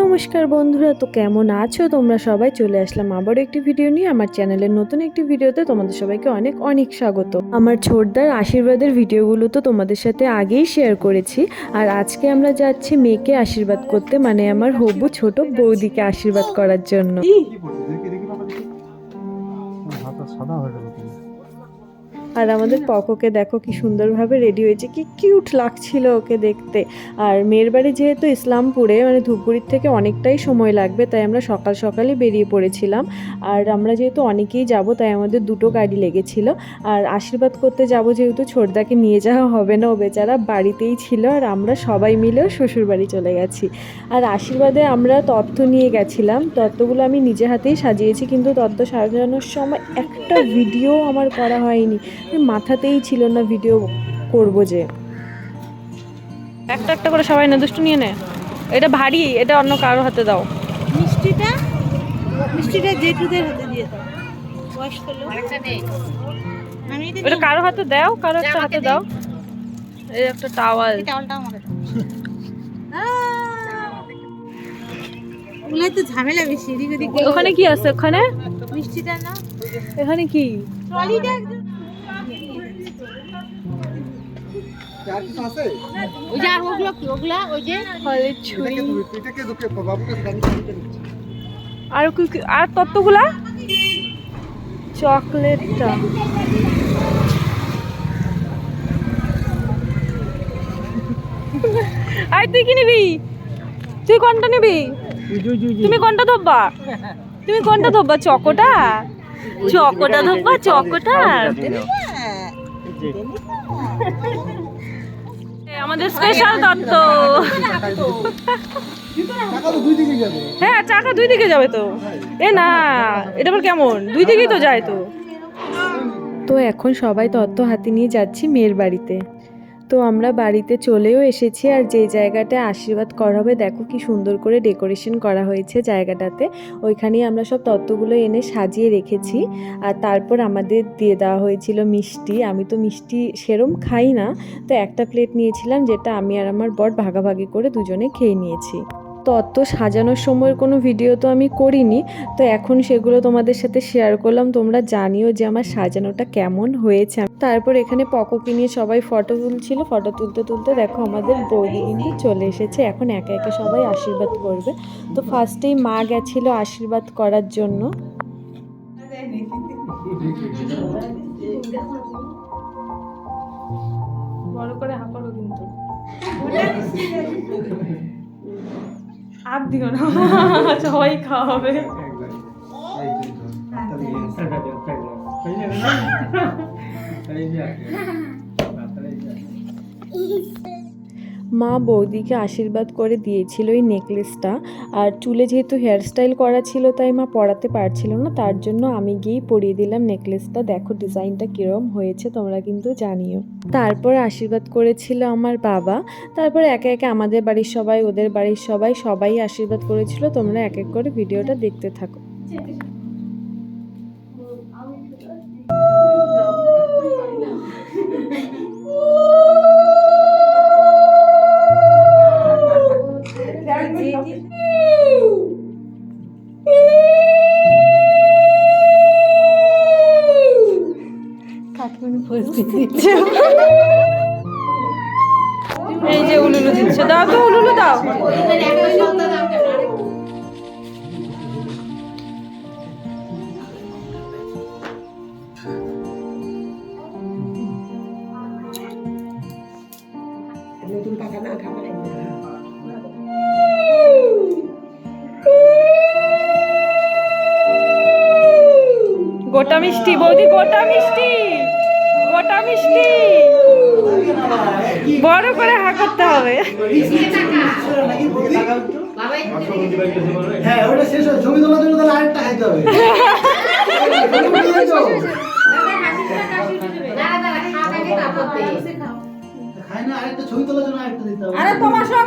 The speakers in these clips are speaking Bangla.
নমস্কার বন্ধুরা, তো কেমন আছো? তোমরা সবাই চলে আসলাম আবারও একটি ভিডিও নিয়ে। আমার চ্যানেলের নতুন একটি ভিডিওতে তোমাদের সবাইকে অনেক অনেক স্বাগত। আমার ছোটদার আশীর্বাদের ভিডিওগুলো তো তোমাদের সাথে আগেই শেয়ার করেছি। আর আজকে আমরা যাচ্ছি মেয়েকে আশীর্বাদ করতে মানে আমার হবু ছোট বৌদিকে আশীর্বাদ করার জন্য। আর আমাদের পকোকে দেখো কি সুন্দরভাবে রেডি হয়েছে, কি কিউট লাগছিল ওকে দেখতে। আর মেয়ের বাড়ি যেহেতু ইসলামপুরে মানে ধূপগুড়ির থেকে অনেকটাই সময় লাগবে, তাই আমরা সকাল সকালই বেরিয়ে পড়েছিলাম। আর আমরা যেহেতু অনেকেই যাব, তাই আমাদের দুটো গাড়ি লেগেছিল। আর আশীর্বাদ করতে যাব যেহেতু ছোটদাকে নিয়ে যাওয়া হবে না, ও বেচারা বাড়িতেই ছিল, আর আমরা সবাই মিলেও শ্বশুর বাড়ি চলে গেছি। আর আশীর্বাদে আমরা তত্ত্ব নিয়ে গেছিলাম, তত্ত্বগুলো আমি নিজে হাতেই সাজিয়েছি, কিন্তু তত্ত্ব সাজানোর সময় একটা ভিডিও আমার করা হয়নি। মাথাতেই ছিল না ভিডিও করব যে। একটা একটা করে সবাই না দুষ্টু নিয়ে নে। এটা ভারী এটা অন্য কারও হাতে দাও। মিষ্টিটা? মিষ্টিটা জেঠুদের হাতে দিয়ে দাও। বয়স্ক লোক। আমি এটা এটা কারও হাতে দাও কারও একটা হাতে দাও। এই একটা টাওয়াল। টাওয়ালটা আমাকে। ওগুলো তো ঝামেলা বেশি। ওখানে কি আছে ওখানে? মিষ্টিটা না? এখানে কি? ট্রলিটা একদম আর কিছু আছে? ওই যে আর ওগুলো কি? ওগুলা ওই যে ফলের ছুরি। এটাকে দুকে বাবুকে গাড়ি গাড়িতে আর কি আর তত্ত্বগুলা চকলেটটা। আর তুই কি নিবি? তুই কোনটা নিবি? তুমি কোনটা ধরবা? তুমি কোনটা ধরবা চকোটা? চকোটা ধরবা চকোটা? এই আমাদের স্পেশাল তত্ত্ব টাকা তো দুই দিকে যাবে। হ্যাঁ চাকা দুই দিকে যাবে তো। এ না এটা আবার কেমন? দুই দিকেই তো যায় তো। তো এখন সবাই তত্ত্ব হাতে নিয়ে যাচ্ছি মেয়ের বাড়িতে। তো আমরা বাড়িতে চলেও এসেছি আর যে জায়গাটা আশীর্বাদ করা হবে, দেখো কি সুন্দর করে ডেকোরেশন করা হয়েছে জায়গাটাতে। ওইখানেই আমরা সব তত্ত্বগুলো এনে সাজিয়ে রেখেছি। আর তারপর আমাদের দিয়ে দেওয়া হয়েছিল মিষ্টি। আমি তো মিষ্টি সেরম খাই না। তো একটা প্লেট নিয়েছিলাম, যেটা আমি আর আমার বর ভাগাভাগি করে দুজনে খেয়ে নিয়েছি। তত্ত্ব সাজানোর সময়ের কোনো ভিডিও তো আমি করিনি। তো এখন সেগুলো তোমাদের সাথে শেয়ার করলাম তোমরা জানিও যে আমার সাজানোটা কেমন হয়েছে। তারপর এখানে পকোকে নিয়ে সবাই ফটো তুলছিল। ফটো তুলতে তুলতে দেখো আমাদের বৌদি কিন্তু চলে এসেছে। এখন একে একে সবাই আশীর্বাদ করবে। তো ফার্স্টেই মা গেছিল আশীর্বাদ করার জন্য। বড় করে হাঁপালো কিন্তু। আর দিও না। সবাই খাওয়াবে। মা বৌদিকে আশীর্বাদ করে দিয়েছিল এই নেকলেসটা। আর চুলে যেহেতু হেয়ারস্টাইল করা ছিল, তাই মা পরাতে পারছিল না, তার জন্য আমি গিয়েই পরিয়ে দিলাম নেকলেসটা। দেখো ডিজাইনটা কীরকম হয়েছে, তোমরা কিন্তু জানিও। তারপর আশীর্বাদ করেছিল আমার বাবা। তারপর একে একে আমাদের বাড়ির সবাই, ওদের বাড়ির সবাই সবাই আশীর্বাদ করেছিল। তোমরা এক এক করে ভিডিওটা দেখতে থাকো। এই যে উলুলু দিচ্ছে। দাও তো উলুলু দাও। গোটা মিষ্টি বৌদি গোটা মিষ্টি। গোটা মিষ্টি। বড় করে হা করতে হবে। হ্যাঁ ওটা শেষ হয় ছবি তোলার জন্য তাহলে আরেকটা খাইতে হবে। খাই না আরেকটা ছবি তোলার জন্য আরেকটা দিতে হবে। আরে তোমার সব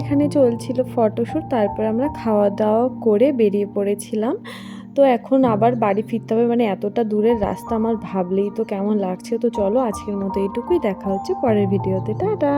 এখানে চলছিল ফটোশ্যুট, তারপর আমরা খাওয়া দাওয়া করে বেরিয়ে পড়েছিলাম। তো এখন আবার বাড়ি ফিরতে হবে মানে এতটা দূরের রাস্তা আমার ভাবলেই তো কেমন লাগছে। তো চলো আজকের মতো এইটুকুই দেখা হচ্ছে পরের ভিডিওতে। টাটা!